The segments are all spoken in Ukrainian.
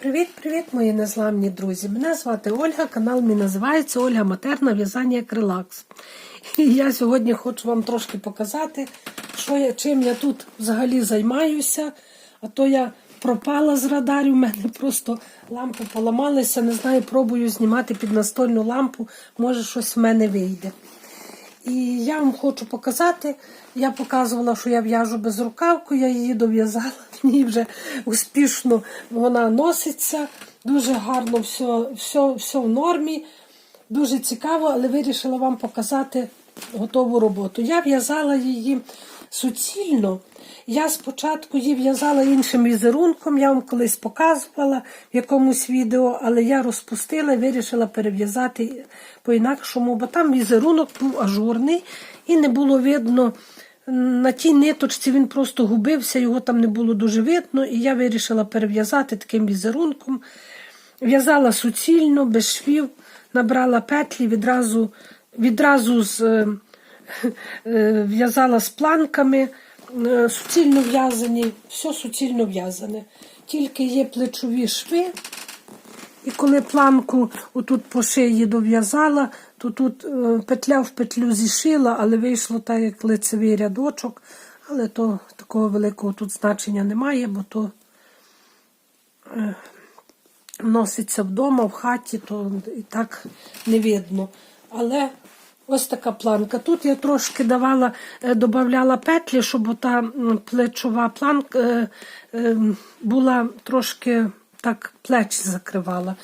Привіт-привіт, мої незламні друзі! Мене звати Ольга, канал мій називається Ольга Матерна В'язання як релакс. І я сьогодні хочу вам трошки показати, що я, чим я тут взагалі займаюся. А то я пропала з радарів, у мене просто лампа поламалася, не знаю, пробую знімати під настольну лампу, може щось в мене вийде. І я вам хочу показати, я показувала, що я в'яжу безрукавку, я її дов'язала, мені вже успішно вона носиться, дуже гарно все, все, все в нормі, дуже цікаво, але вирішила вам показати готову роботу. Я в'язала її суцільно. Я спочатку її в'язала іншим візерунком, я вам колись показувала в якомусь відео, але я розпустила і вирішила перев'язати по-інакшому, бо там візерунок був ажурний і не було видно. На тій ниточці він просто губився, його там не було дуже видно, і я вирішила перев'язати таким візерунком. В'язала суцільно, без швів, набрала петлі, відразу, відразу з, е, е, в'язала з планками, е, суцільно в'язані, все суцільно в'язане. Тільки є плечові шви. І коли планку отут по шиї дов'язала, то тут е, петля в петлю зішила, але вийшло так, як лицевий рядочок. Але то такого великого тут значення немає, бо то е, носиться вдома, в хаті, то і так не видно. Але ось така планка. Тут я трошки давала, е, додавала петлі, щоб ота м, плечова планка була трошки так плечі закривала.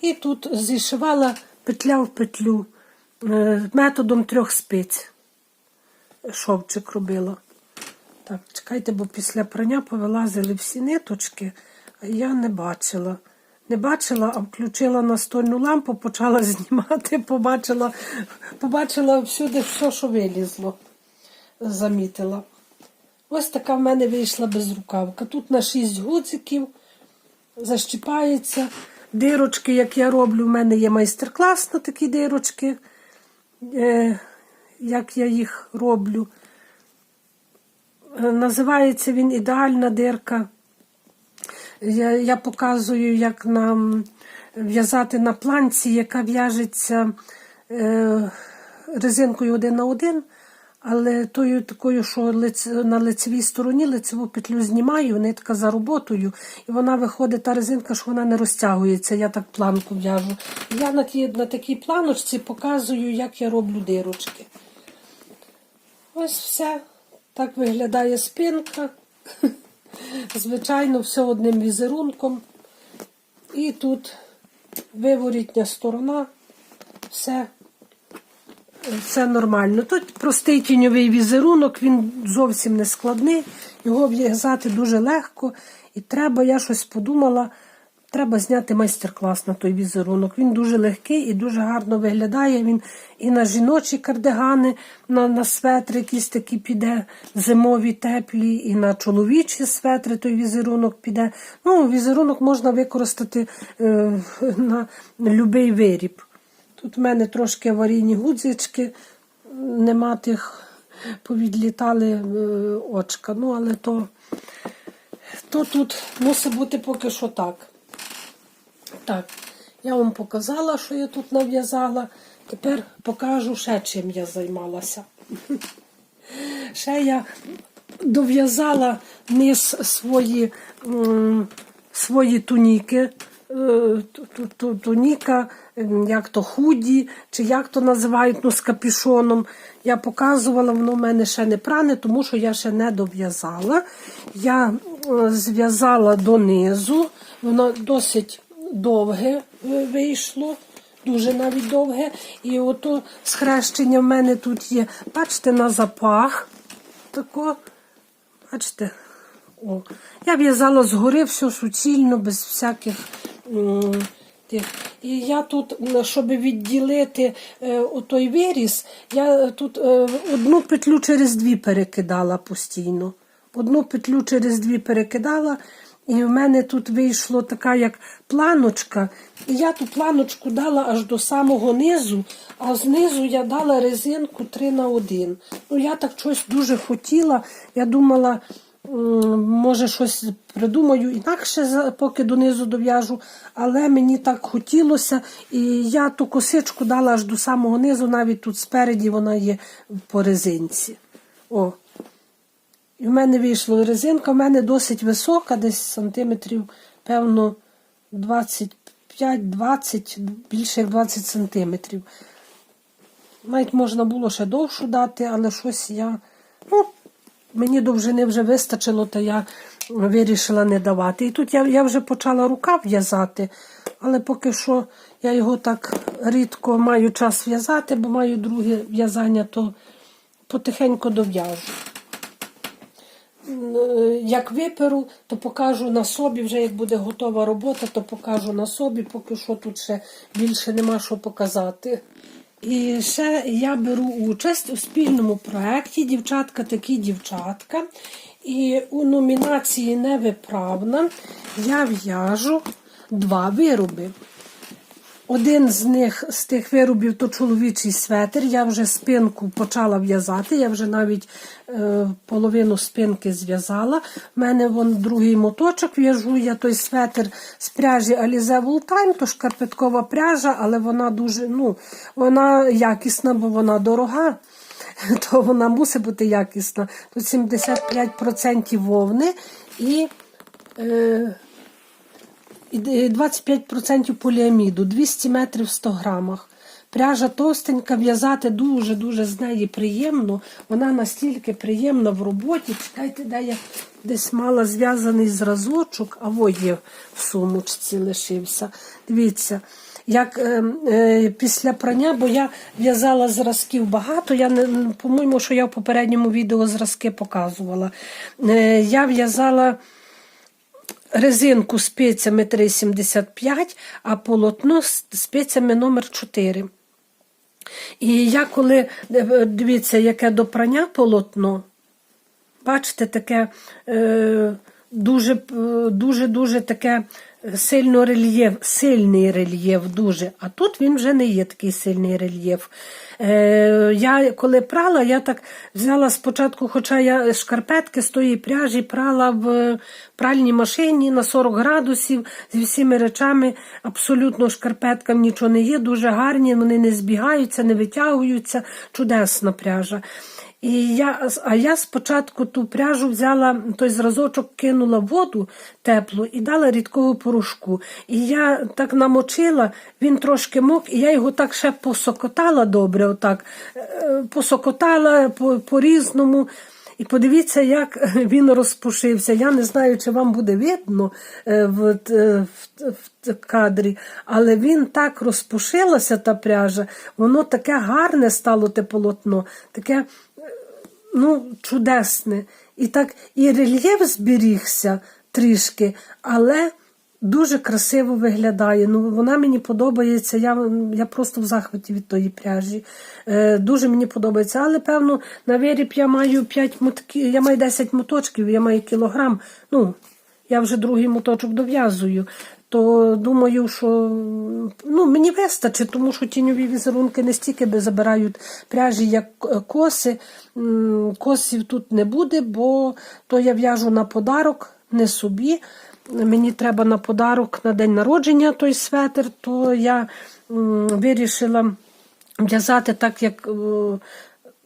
І тут зішивала петля в петлю е, методом трьох спиць. Шовчик робила. Так, чекайте, бо після прання повилазили всі ниточки, а я не бачила. Не бачила, а включила настольну лампу, почала знімати, побачила, побачила всюди все, що вилізло. Замітила. Ось така в мене вийшла безрукавка. Тут на 6 гудзиків защіпається. Дирочки, як я роблю, в мене є майстер-клас на такі дирочки, е, як я їх роблю. Е, Називається він ідеальна дирка. Я, я показую, як нам в'язати на планці, яка в'яжеться е, резинкою один на один. Але тою такою, що на лицевій стороні лицеву петлю знімаю, нитка за роботою, і вона виходить та резинка, що вона не розтягується. Я так планку в'яжу. Я на, ті, на такій планочці показую, як я роблю дирочки. Ось все. Так виглядає спинка. Звичайно, все одним візерунком. І тут виворітня сторона, все все нормально. Тут простий тіньовий візерунок, він зовсім не складний, його в'язати дуже легко. І треба, я щось подумала, треба зняти майстер-клас на той візерунок. Він дуже легкий і дуже гарно виглядає. Він і на жіночі кардигани, на на светри якісь такі піде, зимові теплі, і на чоловічі светри той візерунок піде. Ну, Візерунок можна використати е, на будь-який виріб. Тут в мене трошки аварійні гудзички, нема тих, повідлітали е, очка. Ну, але то, то тут мусить бути поки що так. Так, я вам показала, що я тут нав'язала. Тепер покажу ще, чим я займалася. Ще я дов'язала низ свої, свої туніки. Е, ту- ту- Туніка, як то худі, чи як то називають ну, з капюшоном. Я показувала, воно в мене ще не пране, тому що я ще не дов'язала. Я зв'язала донизу, воно досить довге е, вийшло. Дуже навіть довге. І ото схрещення в мене тут є. Бачите, на запах. Тако. Бачите? О. Я в'язала згори все суцільно, без всяких м, тих. І я тут, щоб відділити е, той виріз, я тут е, одну петлю через дві перекидала постійно. Одну петлю через дві перекидала. І в мене тут вийшло така як планочка. І я ту планочку дала аж до самого низу, а знизу я дала резинку 3 на 1. Ну, я так щось дуже хотіла. Я думала, може щось придумаю інакше, поки донизу дов'яжу, але мені так хотілося, і я ту косичку дала аж до самого низу, навіть тут спереді вона є по резинці. О. І в мене вийшла резинка, в мене досить висока, десь сантиметрів, певно, 25-20, більше як 20 сантиметрів. Навіть можна було ще довшу дати, але щось я. Ну, мені довжини вже вистачило, то я вирішила не давати. І тут я, я вже почала рукав в'язати, але поки що я його так рідко маю час в'язати, бо маю друге в'язання, то потихеньку дов'яжу. Е, Як виперу, то покажу на собі, вже як буде готова робота, то покажу на собі, поки що тут ще більше нема що показати. І ще я беру участь у спільному проєкті Дівчатка такі дівчатка. І у номінації Невиправна я в'яжу два вироби. Один з них з тих виробів то чоловічий светр. Я вже спинку почала в'язати. Я вже навіть е, половину спинки зв'язала. У мене вон другий моточок в'яжу. Я той светр з пряжі Alize Time, то шкарпеткова пряжа, але вона дуже ну, вона якісна, бо вона дорога. То вона мусить бути якісна. Тут 75% вовни і. Е, 25% поліаміду, 200 метрів в 100 грамах. Пряжа товстенька, в'язати дуже-дуже з неї приємно. Вона настільки приємна в роботі. Чекайте, де я десь мала зв'язаний зразочок, а во є в сумочці лишився. Дивіться, як е, е, після прання, бо я в'язала зразків багато. Я по-моєму, що я в попередньому відео зразки показувала. Е, я в'язала резинку спицями 3,75, а полотно спицями номер 4. І я коли е, дивіться, яке до прання полотно, бачите, таке е, дуже, е, таке сильно рельєф, сильний рельєф дуже. А тут він вже не є такий сильний рельєф. Е, я коли прала, я так взяла спочатку, хоча я шкарпетки з тої пряжі прала в пральній машині на 40 градусів зі всіми речами. Абсолютно шкарпеткам нічого не є, дуже гарні, вони не збігаються, не витягуються. Чудесна пряжа. І я, а я спочатку ту пряжу взяла, той зразочок кинула в воду теплу і дала рідкого порошку. І я так намочила, він трошки мок, і я його так ще посокотала добре, отак, е, посокотала по- по-різному. І подивіться, як він розпушився. Я не знаю, чи вам буде видно е, в, в, в кадрі, але він так розпушилося, та пряжа, воно таке гарне стало те полотно, таке ну, чудесне. І так і рельєф зберігся трішки, але дуже красиво виглядає. Ну, вона мені подобається. Я, я просто в захваті від тої пряжі. Е, дуже мені подобається. Але, певно, на виріб я маю 5 мотків, я маю 10 моточків, я маю кілограм. Ну, я вже другий моточок дов'язую. То думаю, що ну, мені вистачить, тому що тіньові візерунки не стільки би забирають пряжі, як е, коси. Косів тут не буде, бо то я в'яжу на подарок, не собі. Мені треба на подарок на день народження той светр, то я вирішила в'язати так, як е,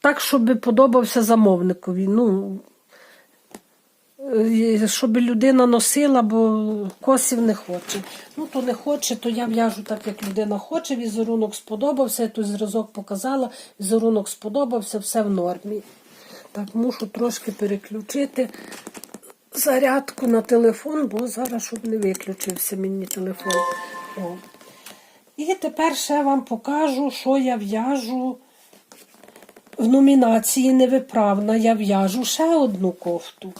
так, щоб подобався замовникові. Ну, щоб людина носила, бо косів не хоче. Ну, то не хоче, то я в'яжу так, як людина хоче. Візерунок сподобався, я той зразок показала, візерунок сподобався, все в нормі. Так, мушу трошки переключити зарядку на телефон, бо зараз щоб не виключився мені телефон. О. І тепер ще вам покажу, що я в'яжу в номінації Невиправна. Я в'яжу ще одну кофту.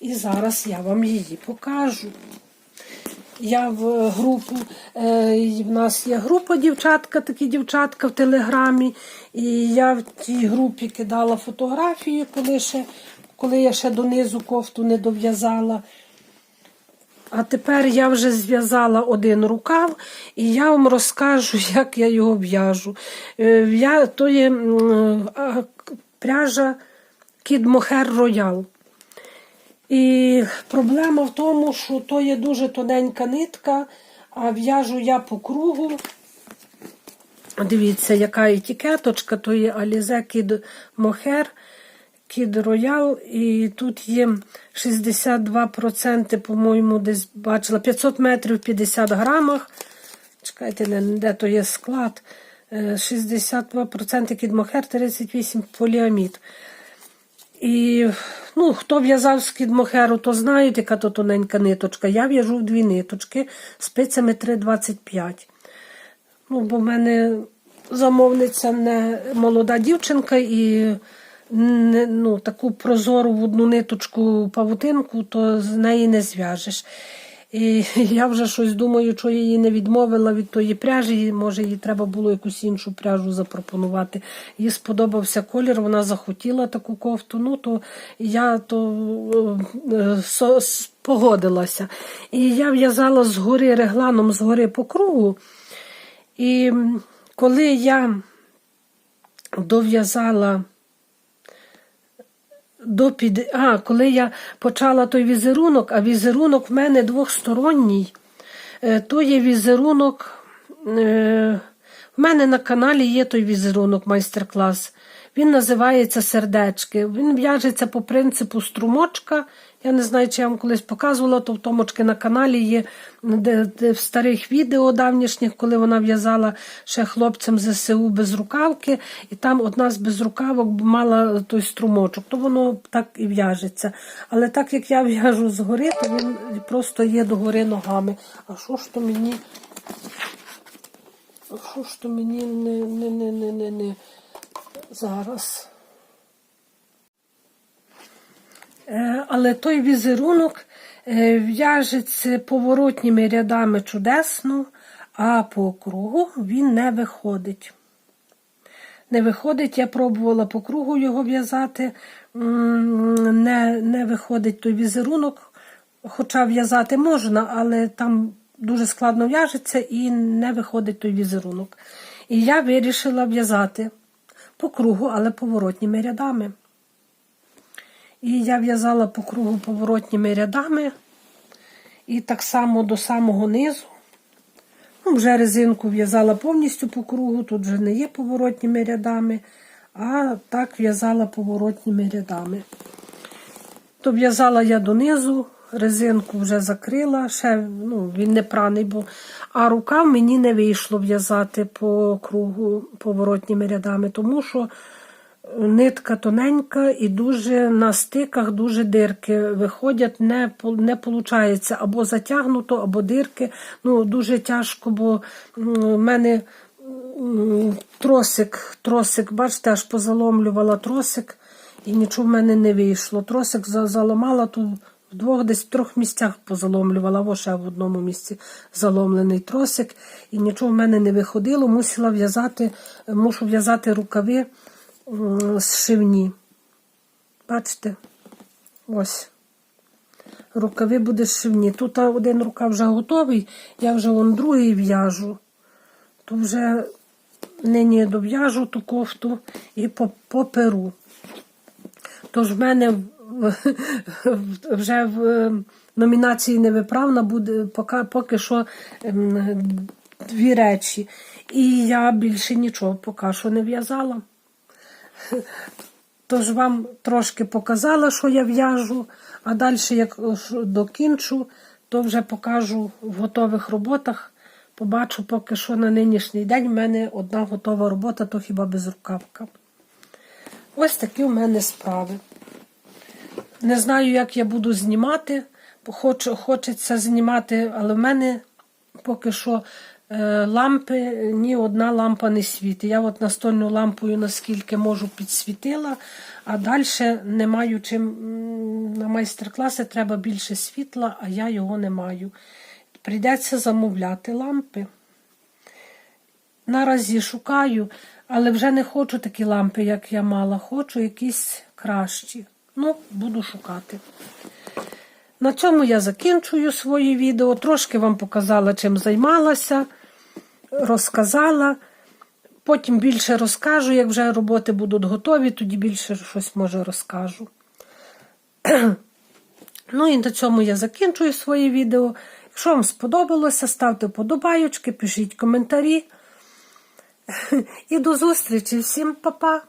І зараз я вам її покажу. Я в групу, е, в нас є група дівчатка, такі дівчатка в телеграмі. І я в тій групі кидала фотографії, коли, ще, коли я ще донизу кофту не дов'язала. А тепер я вже зв'язала один рукав, і я вам розкажу, як я його в'яжу. Е, в'я- То є пряжа Кід Мохер Роял. І проблема в тому, що то є дуже тоненька нитка, а в'яжу я по кругу. Дивіться, яка етикеточка, то є Alize Kid Mohair, Kid Royal, і тут є 62%, по-моєму, десь бачила, 500 метрів в 50 грамах. Чекайте, де то є склад. Е, 62% Kid Mohair, 38 поліамід. І ну, хто в'язав з кідмохеру, то знають, яка то тоненька ниточка. Я в'яжу в дві ниточки спицями 3,25. Ну, бо в мене замовниця не молода дівчинка і не, ну, таку прозору в одну ниточку павутинку, то з неї не зв'яжеш. І я вже щось думаю, що її не відмовила від тої пряжі. Може, їй треба було якусь іншу пряжу запропонувати. Їй сподобався колір, вона захотіла таку кофту. Ну, то я то е, е, со- погодилася. І я в'язала згори регланом згори по кругу. І коли я дов'язала до під... А, коли я почала той візерунок, а візерунок в мене двохсторонній, е, то є візерунок. е, В мене на каналі є той візерунок, майстер-клас. Він називається сердечки. Він в'яжеться по принципу струмочка. Я не знаю, чи я вам колись показувала, то в томочки на каналі є де, де в старих відео давнішніх, коли вона в'язала ще хлопцям ЗСУ без рукавки, і там одна з безрукавок мала той струмочок, то воно так і в'яжеться. Але так як я в'яжу згори, то він просто є догори ногами. А що ж то мені? А що ж то мені не, не, не, не, не, не зараз? Е, Але той візерунок е, в'яжеться поворотніми рядами чудесно, а по кругу він не виходить. Не виходить, я пробувала по кругу його в'язати, не, не виходить той візерунок, хоча в'язати можна, але там дуже складно в'яжеться і не виходить той візерунок. І я вирішила в'язати по кругу, але поворотніми рядами. І я в'язала по кругу поворотніми рядами. І так само до самого низу. Ну, вже резинку в'язала повністю по кругу, тут вже не є поворотніми рядами, а так в'язала поворотніми рядами. То в'язала я донизу, резинку вже закрила, ще ну, він не праний був. А рукав мені не вийшло в'язати по кругу поворотніми рядами, тому що нитка тоненька і дуже на стиках дуже дирки виходять, не, не виходить або затягнуто, або дирки. Ну, дуже тяжко, бо в мене тросик, тросик, бачите, аж позаломлювала тросик, і нічого в мене не вийшло. Тросик за- заламала тут. В двох десь в трьох місцях позаломлювала, або ще в одному місці заломлений тросик, і нічого в мене не виходило. Мусила в'язати, мушу в'язати рукави м, зшивні. Бачите? Ось. Рукави буде зшивні. Тут один рукав вже готовий, я вже вон другий в'яжу. То вже нині дов'яжу ту кофту і поперу. Тож в мене вже в е, номінації невиправна буде поки, що ем, дві речі. І я більше нічого поки що не в'язала. Тож вам трошки показала, що я в'яжу, а далі, як докінчу, то вже покажу в готових роботах. Побачу поки що на нинішній день в мене одна готова робота, то хіба без рукавка. Ось такі у мене справи. Не знаю, як я буду знімати. Хочу, хочеться знімати, але в мене поки що е, лампи, ні одна лампа не світить. Я от настольну лампою наскільки можу підсвітила, а далі не маю чим на майстер-класи треба більше світла, а я його не маю. Прийдеться замовляти лампи. Наразі шукаю, але вже не хочу такі лампи, як я мала. Хочу якісь кращі. Ну, буду шукати. На цьому я закінчую своє відео. Трошки вам показала, чим займалася, розказала. Потім більше розкажу, як вже роботи будуть готові, тоді більше щось може розкажу. Ну і на цьому я закінчую своє відео. Якщо вам сподобалося, ставте вподобайочки, пишіть коментарі. І до зустрічі. Всім па-па!